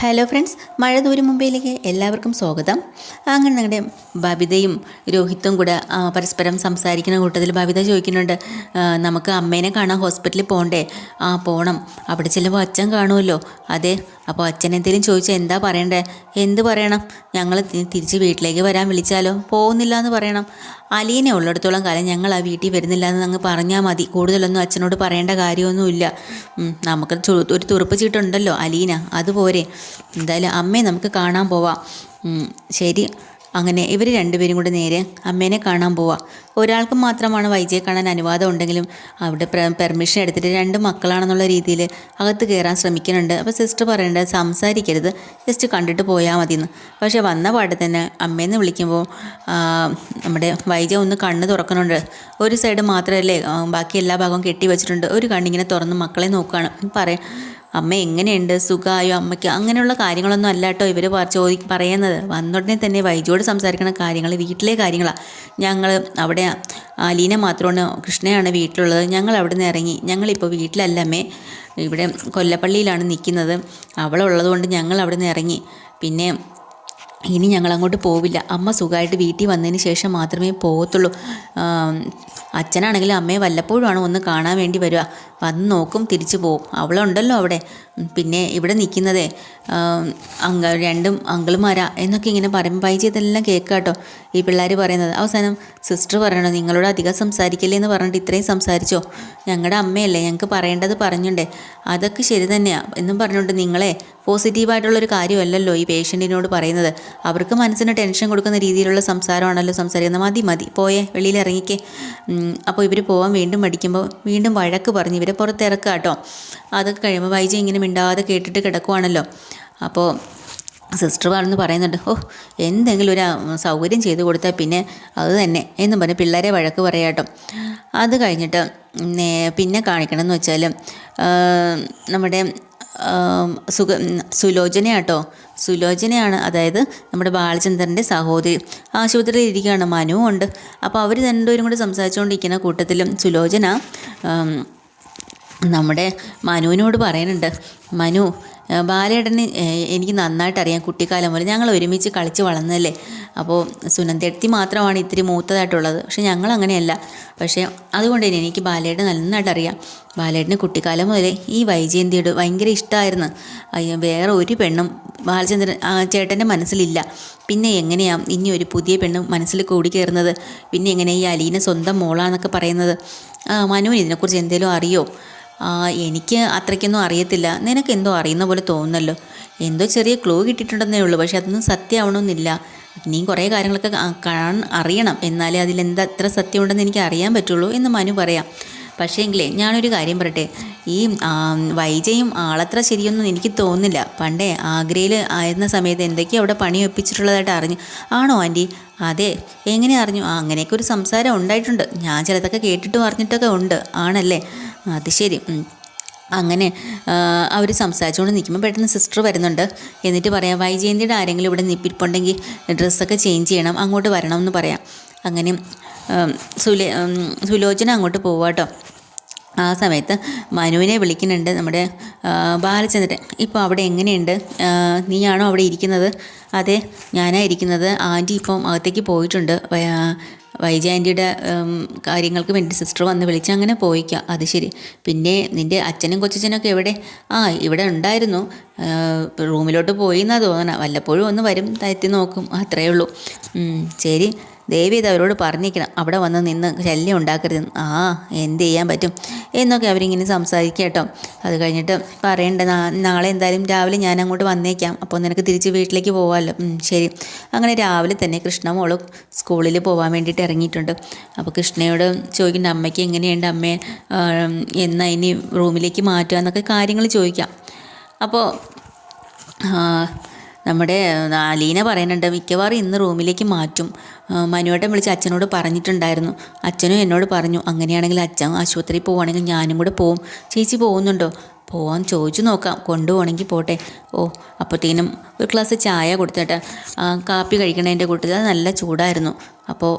Hello friends മഴ ദൂരം മുംബൈയിലേക്ക് എല്ലാവർക്കും സ്വാഗതം. അങ്ങനെ ഞങ്ങളുടെ ബബിതയും രോഹിത്തും കൂടെ പരസ്പരം സംസാരിക്കുന്ന കൂട്ടത്തിൽ ബബിത ചോദിക്കുന്നുണ്ട് നമുക്ക് അമ്മേനെ കാണാൻ ഹോസ്പിറ്റലിൽ പോകണ്ടേ ആ പോകണം അവിടെ ചിലപ്പോൾ അച്ഛൻ കാണുമല്ലോ. അതെ അപ്പോൾ അച്ഛൻ എന്തെങ്കിലും ചോദിച്ചാൽ എന്താ പറയണ്ടേ? എന്ത് പറയണം? ഞങ്ങൾ തിരിച്ച് വീട്ടിലേക്ക് വരാൻ വിളിച്ചാലോ? പോകുന്നില്ല എന്ന് പറയണം. അലീനെ ഉള്ളിടത്തോളം കാലം ഞങ്ങൾ ആ വീട്ടിൽ വരുന്നില്ല എന്ന് അങ്ങ് പറഞ്ഞാൽ മതി. കൂടുതലൊന്നും അച്ഛനോട് പറയേണ്ട കാര്യമൊന്നുമില്ല. നമുക്ക് ഒരു തുറുപ്പ് ചീട്ടുണ്ടല്ലോ അലീന. അതുപോരെ എന്തായാലും അമ്മയെ നമുക്ക് കാണാൻ പോവാം. ശരി. അങ്ങനെ ഇവർ രണ്ടുപേരും കൂടെ നേരെ അമ്മേനെ കാണാൻ പോവാം. ഒരാൾക്ക് മാത്രമാണ് വൈജയെ കാണാൻ അനുവാദം ഉണ്ടെങ്കിലും അവിടെ പെർമിഷൻ എടുത്തിട്ട് രണ്ട് മക്കളാണെന്നുള്ള രീതിയിൽ അകത്ത് കയറാൻ ശ്രമിക്കുന്നുണ്ട്. അപ്പോൾ സിസ്റ്റർ പറയേണ്ടത് സംസാരിക്കരുത്. ജസ്റ്റ് കണ്ടിട്ട് പോയാൽ മതിയെന്ന് പക്ഷേ വന്ന പാടെ തന്നെ അമ്മേന്ന് വിളിക്കുമ്പോൾ നമ്മുടെ വൈജ ഒന്ന് കണ്ണ് തുറക്കുന്നുണ്ട്. ഒരു സൈഡ് മാത്രമല്ലേ ബാക്കി എല്ലാ ഭാഗവും കെട്ടി വെച്ചിട്ടുണ്ട്. ഒരു കണ്ണിങ്ങനെ തുറന്ന് മക്കളെ നോക്കുകയാണ് പറയാം അമ്മ എങ്ങനെയുണ്ട്? സുഖമായോ? അമ്മയ്ക്ക് അങ്ങനെയുള്ള കാര്യങ്ങളൊന്നും അല്ല കേട്ടോ ഇവർ ചോദി പറയുന്നത്. വന്നുടനെ തന്നെ വൈജോട് സംസാരിക്കുന്ന കാര്യങ്ങൾ വീട്ടിലെ കാര്യങ്ങളാണ് ഞങ്ങൾ അവിടെ അലീന മാത്രമാണ് കൃഷ്ണയാണ് വീട്ടിലുള്ളത്. ഞങ്ങൾ അവിടെ നിന്ന് ഇറങ്ങി. ഞങ്ങളിപ്പോൾ വീട്ടിലല്ല അമ്മേ. ഇവിടെ കൊല്ലപ്പള്ളിയിലാണ് നിൽക്കുന്നത് അവളുള്ളതുകൊണ്ട് ഞങ്ങൾ അവിടെ നിന്ന് ഇറങ്ങി. പിന്നെ ഇനി ഞങ്ങൾ അങ്ങോട്ട് പോവില്ല. അമ്മ സുഖമായിട്ട് വീട്ടിൽ വന്നതിന് ശേഷം മാത്രമേ പോകത്തുള്ളൂ അച്ഛനാണെങ്കിലും അമ്മയെ വല്ലപ്പോഴും വല്ലപ്പോഴുമാണ് ഒന്ന് കാണാൻ വേണ്ടി വരിക. വന്ന് നോക്കും തിരിച്ചു പോവും. അവളുണ്ടല്ലോ അവിടെ. പിന്നെ ഇവിടെ നിൽക്കുന്നതേ അങ്ക രണ്ടും അങ്കിളുമാരാ എന്നൊക്കെ ഇങ്ങനെ പറയും. പൈജി ഇതെല്ലാം കേൾക്കുക കേട്ടോ ഈ പിള്ളേർ പറയുന്നത്. അവസാനം സിസ്റ്റർ പറയണോ നിങ്ങളോട് അധികം സംസാരിക്കല്ലേ എന്ന് പറഞ്ഞിട്ട് ഇത്രയും സംസാരിച്ചോ? ഞങ്ങളുടെ അമ്മയല്ലേ ഞങ്ങൾക്ക് പറയേണ്ടത് പറഞ്ഞുണ്ടേ. അതൊക്കെ ശരി തന്നെയാണ് എന്നും പറഞ്ഞുകൊണ്ട് നിങ്ങളെ പോസിറ്റീവായിട്ടുള്ളൊരു കാര്യമല്ലല്ലോ ഈ പേഷ്യന്റിനോട് പറയുന്നത്. അവർക്ക് മനസ്സിന് ടെൻഷൻ കൊടുക്കുന്ന രീതിയിലുള്ള സംസാരമാണല്ലോ സംസാരിക്കുന്നത്. മതി മതി. പോയേ വെളിയിൽ ഇറങ്ങിക്കേ അപ്പോൾ ഇവർ പോകാൻ വീണ്ടും മടിക്കുമ്പോൾ വീണ്ടും വഴക്ക് പറഞ്ഞ് ഇവരെ പുറത്തിറക്കുക കേട്ടോ. അതൊക്കെ കഴിയുമ്പോൾ വൈജി ഇങ്ങനെ മിണ്ടാതെ കേട്ടിട്ട് കിടക്കുവാണല്ലോ. അപ്പോൾ സിസ്റ്റർ പറഞ്ഞ് പറയുന്നുണ്ട് ഓ എന്തെങ്കിലും ഒരു സൗകര്യം ചെയ്തു കൊടുത്താൽ പിന്നെ അത് തന്നെ എന്നും പറഞ്ഞ് പിള്ളേരെ വഴക്ക് പറയാട്ടോ അത് കഴിഞ്ഞിട്ട് പിന്നെ പിന്നെ കാണിക്കണമെന്ന് വെച്ചാൽ നമ്മുടെ സുഖ സുലോചനയാട്ടോ സുലോചനയാണ് അതായത് നമ്മുടെ ബാലചന്ദ്രന്റെ സഹോദരി. ആശുപത്രിയിൽ ഇരിക്കുകയാണ് മനുവും ഉണ്ട്. അപ്പോൾ അവർ രണ്ടുപേരും കൂടി സംസാരിച്ചുകൊണ്ടിരിക്കുന്ന കൂട്ടത്തിലും സുലോചന നമ്മുടെ മനുവിനോട് പറയുന്നുണ്ട് മനു ബാലേട്ടന് എനിക്ക് നന്നായിട്ട് അറിയാം കുട്ടിക്കാലം മുതൽ ഞങ്ങൾ ഒരുമിച്ച് കളിച്ച് വളർന്നതല്ലേ. അപ്പോൾ സുനന്ദെടുത്തി മാത്രമാണ് ഇത്തിരി മൂത്തതായിട്ടുള്ളത്. പക്ഷെ ഞങ്ങൾ അങ്ങനെയല്ല. പക്ഷേ അതുകൊണ്ട് തന്നെ എനിക്ക് ബാലേട്ടൻ നന്നായിട്ട് അറിയാം ബാലേട്ടന് കുട്ടിക്കാലം മുതലേ ഈ വൈജയന്തിയോട് ഭയങ്കര ഇഷ്ടമായിരുന്നു അയ്യോ വേറെ ഒരു പെണ്ണും ബാലചന്ദ്രൻ ചേട്ടന്റെ മനസ്സിലില്ല. പിന്നെ എങ്ങനെയാണ് ഇനി ഒരു പുതിയ പെണ്ണ് മനസ്സിൽ കൂടി കയറുന്നത്? പിന്നെ എങ്ങനെയാണ് ഈ അലീന സ്വന്തം മോളാന്നൊക്കെ പറയുന്നത്? മനുവിന് ഇതിനെക്കുറിച്ച് എന്തെങ്കിലും അറിയോ? എനിക്ക് അത്രയ്ക്കൊന്നും അറിയത്തില്ല. നിനക്ക് എന്തോ അറിയുന്ന പോലെ തോന്നുന്നല്ലോ. എന്തോ ചെറിയ ക്ലൂ കിട്ടിയിട്ടുണ്ടെന്നേ ഉള്ളൂ. പക്ഷെ അതൊന്നും സത്യമാവണമെന്നില്ല. ഇനിയും കുറേ കാര്യങ്ങളൊക്കെ കാണാൻ അറിയണം. എന്നാലേ അതിലെന്താ എത്ര സത്യമുണ്ടെന്ന് എനിക്ക് അറിയാൻ പറ്റുള്ളൂ എന്ന് മനു പറയാം. പക്ഷേ എങ്കിലേ ഞാനൊരു കാര്യം പറയട്ടെ. ഈ വൈജയും ആളത്ര ശരിയൊന്നും എനിക്ക് തോന്നുന്നില്ല. പണ്ടേ ആഗ്രയിൽ ആയിരുന്ന സമയത്ത് എന്തൊക്കെയോ അവിടെ പണി ഒപ്പിച്ചിട്ടുള്ളതായിട്ട് അറിഞ്ഞു. ആണോ ആന്റി? അതെ. എങ്ങനെ അറിഞ്ഞു? ആ അങ്ങനെയൊക്കെ ഒരു സംസാരം ഉണ്ടായിട്ടുണ്ട്. ഞാൻ ചിലതൊക്കെ കേട്ടിട്ടും അറിഞ്ഞിട്ടൊക്കെ ഉണ്ട്. ആണല്ലേ? അത് ശരി. അങ്ങനെ അവർ സംസാരിച്ചുകൊണ്ട് നിൽക്കുമ്പോൾ പെട്ടെന്ന് സിസ്റ്റർ വരുന്നുണ്ട്. എന്നിട്ട് പറയാം വൈജയന്തിയുടെ ആരെങ്കിലും ഇവിടെ നിപ്പിരിപ്പുണ്ടെങ്കിൽ ഡ്രസ്സൊക്കെ ചേഞ്ച് ചെയ്യണം അങ്ങോട്ട് വരണം എന്ന് പറയാം. അങ്ങനെ സുലേ സുലോചന അങ്ങോട്ട് പോവാട്ടോ ആ സമയത്ത് മനുവിനെ വിളിക്കുന്നുണ്ട് നമ്മുടെ ബാലചന്ദ്രൻ. ഇപ്പോൾ അവിടെ എങ്ങനെയുണ്ട്? നീയാണോ അവിടെ ഇരിക്കുന്നത്? അതെ ഞാനാ ഇരിക്കുന്നത്. ആന്റി ഇപ്പം അകത്തേക്ക് പോയിട്ടുണ്ട്. വ- വൈജ ആന്റിയുടെ കാര്യങ്ങൾക്ക് വേണ്ടി സിസ്റ്റർ വന്ന് വിളിച്ച് അങ്ങനെ പോയിക്കാം. അത് ശരി. പിന്നെ നിന്റെ അച്ഛനും കൊച്ചച്ഛനൊക്കെ എവിടെ? ആ ഇവിടെ ഉണ്ടായിരുന്നു. റൂമിലോട്ട് പോയി എന്നാണ് തോന്നണം. വല്ലപ്പോഴും ഒന്ന് വരും തരത്തി നോക്കും. അത്രയേ ഉള്ളൂ. ശരി. ദേവി ഇത് അവരോട് പറഞ്ഞിരിക്കണം. അവിടെ വന്ന് നിന്ന് ശല്യം ഉണ്ടാക്കരുത്. ആ എന്ത് ചെയ്യാൻ പറ്റും? എന്നൊക്കെ അവരിങ്ങനെ സംസാരിക്കുക കേട്ടോ. അത് കഴിഞ്ഞിട്ട് പറയണ്ട നാളെ എന്തായാലും രാവിലെ ഞാൻ അങ്ങോട്ട് വന്നേക്കാം. അപ്പോൾ നിനക്ക് തിരിച്ച് വീട്ടിലേക്ക് പോകാമല്ലോ ശരി. അങ്ങനെ രാവിലെ തന്നെ കൃഷ്ണ സ്കൂളിൽ പോകാൻ വേണ്ടിയിട്ട് ഇറങ്ങിയിട്ടുണ്ട്. അപ്പോൾ കൃഷ്ണയോട് ചോദിക്കേണ്ട അമ്മയ്ക്ക് എങ്ങനെയുണ്ട് അമ്മയെ എന്നാ ഇനി റൂമിലേക്ക് മാറ്റുക എന്നൊക്കെ കാര്യങ്ങൾ ചോദിക്കാം. അപ്പോൾ നമ്മുടെ അലീന പറയുന്നുണ്ട് മിക്കവാറും ഇന്ന് റൂമിലേക്ക് മാറ്റും. മനുവേട്ടം വിളിച്ച് അച്ഛനോട് പറഞ്ഞിട്ടുണ്ടായിരുന്നു. അച്ഛനും എന്നോട് പറഞ്ഞു അങ്ങനെയാണെങ്കിൽ അച്ഛൻ ആശുപത്രിയിൽ പോവുകയാണെങ്കിൽ ഞാനും കൂടെ പോവും. ചേച്ചി പോകുന്നുണ്ടോ? പോവാൻ ചോദിച്ചു നോക്കാം. കൊണ്ടുപോകണമെങ്കിൽ പോട്ടെ. ഓ അപ്പോഴത്തേനും ഒരു ഗ്ലാസ് ചായ കൊടുത്തേട്ടെ. കാപ്പി കഴിക്കണതിന്റെ കൂട്ടത്തിൽ നല്ല ചൂടായിരുന്നു. അപ്പോൾ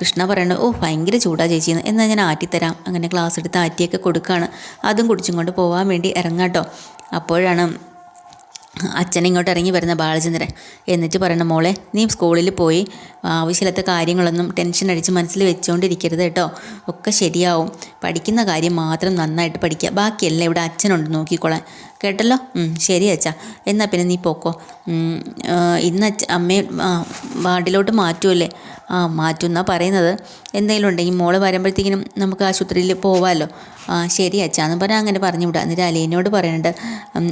കൃഷ്ണ പറയുന്നത് ഓ ഭയങ്കര ചൂടാ ചേച്ചിന്ന് എന്നാൽ ഞാൻ ആറ്റിത്തരാം. അങ്ങനെ ക്ലാസ് എടുത്ത് ആറ്റിയൊക്കെ കൊടുക്കുകയാണ് അതും കുടിച്ചും കൊണ്ട് പോകാൻ വേണ്ടി ഇറങ്ങാട്ടോ. അപ്പോഴാണ് അച്ഛൻ ഇങ്ങോട്ട് ഇറങ്ങി വരുന്ന ബാലചന്ദ്രൻ. എന്നിട്ട് പറയണ മോളെ നീ സ്കൂളിൽ പോയി ആവശ്യമില്ലാത്ത കാര്യങ്ങളൊന്നും ടെൻഷൻ അടിച്ച് മനസ്സിൽ വെച്ചുകൊണ്ടിരിക്കരുത് കേട്ടോ. ഒക്കെ ശരിയാവും. പഠിക്കുന്ന കാര്യം മാത്രം നന്നായിട്ട് പഠിക്കുക ബാക്കിയെല്ലാം ഇവിടെ അച്ഛനുണ്ട് നോക്കിക്കോളാൻ. കേട്ടല്ലോ? ശരി അച്ഛാ. എന്നാൽ പിന്നെ നീ പോക്കോ. ഇന്ന് അച്ഛ അമ്മയെ വാർഡിലോട്ട് മാറ്റുമല്ലേ ആ മാറ്റുന്ന പറയുന്നത്. എന്തെങ്കിലും ഉണ്ടെങ്കിൽ മോൾ വരുമ്പോഴത്തേക്കിനും നമുക്ക് ആശുപത്രിയിൽ പോവാമല്ലോ ആ ശരി അച്ഛാന്ന് പറഞ്ഞാൽ അങ്ങനെ പറഞ്ഞു വിടാം എന്നിട്ട് അലീനോട് പറയുന്നുണ്ട്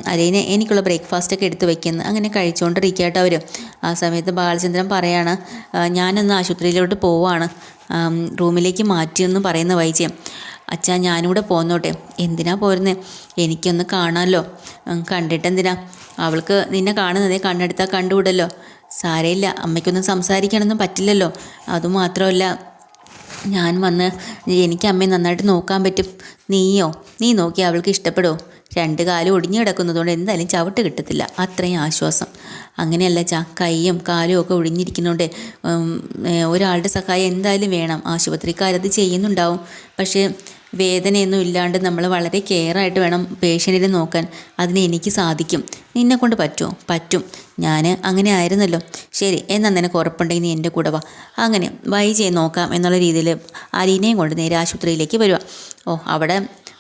അലീന എനിക്കുള്ള ബ്രേക്ക്ഫാസ്റ്റ് ഒക്കെ എടുത്ത് വെക്കുന്നു. അങ്ങനെ കഴിച്ചുകൊണ്ടിരിക്കട്ടെ അവർ ആ സമയത്ത് ബാലചന്ദ്രൻ പറയാണ് "ആ, ഞാനൊന്ന് ആശുപത്രിയിലോട്ട് പോവാണ്. റൂമിലേക്ക് മാറ്റിയെന്ന് പറയുന്ന വൈദ്യം. അച്ഛാ ഞാനിവിടെ പോന്നോട്ടെ. എന്തിനാ പോരുന്നത് എനിക്കൊന്ന് കാണാമല്ലോ കണ്ടിട്ട് കണ്ടിട്ടെന്തിനാ? അവൾക്ക് നിന്നെ കാണുന്നതേ കണ്ണെടുത്താൽ കണ്ടുവിടല്ലോ. സാരയില്ല അമ്മയ്ക്കൊന്നും സംസാരിക്കാനൊന്നും പറ്റില്ലല്ലോ. അതുമാത്രമല്ല ഞാൻ വന്ന് എനിക്ക് അമ്മയെ നന്നായിട്ട് നോക്കാൻ പറ്റും. നീയോ? നീ നോക്കി അവൾക്ക് ഇഷ്ടപ്പെടുമോ രണ്ട് കാലും ഒടിഞ്ഞു കിടക്കുന്നതുകൊണ്ട് എന്തായാലും ചവിട്ട് കിട്ടത്തില്ല. അത്രയും ആശ്വാസം. അങ്ങനെയല്ല ചാ കൈയും കാലും ഒക്കെ ഒടിഞ്ഞിരിക്കുന്നതുകൊണ്ട് ഒരാളുടെ സഹായം എന്തായാലും വേണം. ആശുപത്രിക്കാരത് ചെയ്യുന്നുണ്ടാവും. പക്ഷേ വേദനയൊന്നും ഇല്ലാണ്ട് നമ്മൾ വളരെ കെയറായിട്ട് വേണം പേഷ്യന്റിനെ നോക്കാൻ. അതിന് എനിക്ക് സാധിക്കും. നിന്നെ കൊണ്ട് പറ്റുമോ? പറ്റും. ഞാൻ അങ്ങനെ ആയിരുന്നല്ലോ. ശരി എന്നാൽ നിനക്ക് ഉറപ്പുണ്ടെങ്കിൽ നീ എന്റെ കൂടെ വാ. അങ്ങനെ വൈജയെ നോക്കാം എന്നുള്ള രീതിയിൽ അലീനയും കൊണ്ട് നേരെ ആശുപത്രിയിലേക്ക് വരിക ഓ അവിടെ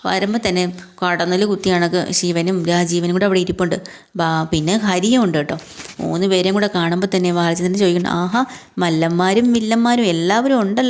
വരുമ്പോൾ തന്നെ കടന്നൽ കുത്തി ശിവനും രാജീവനും കൂടെ അവിടെ ഇരിപ്പുണ്ട്. ബാ പിന്നെ ഹരിയും ഉണ്ട് കേട്ടോ. മൂന്ന് പേരെയും കൂടെ കാണുമ്പോൾ തന്നെ ബാലചന്ദ്രൻ ചോദിക്കണം ആഹാ മല്ലന്മാരും വില്ലന്മാരും എല്ലാവരും ഉണ്ടല്ലോ.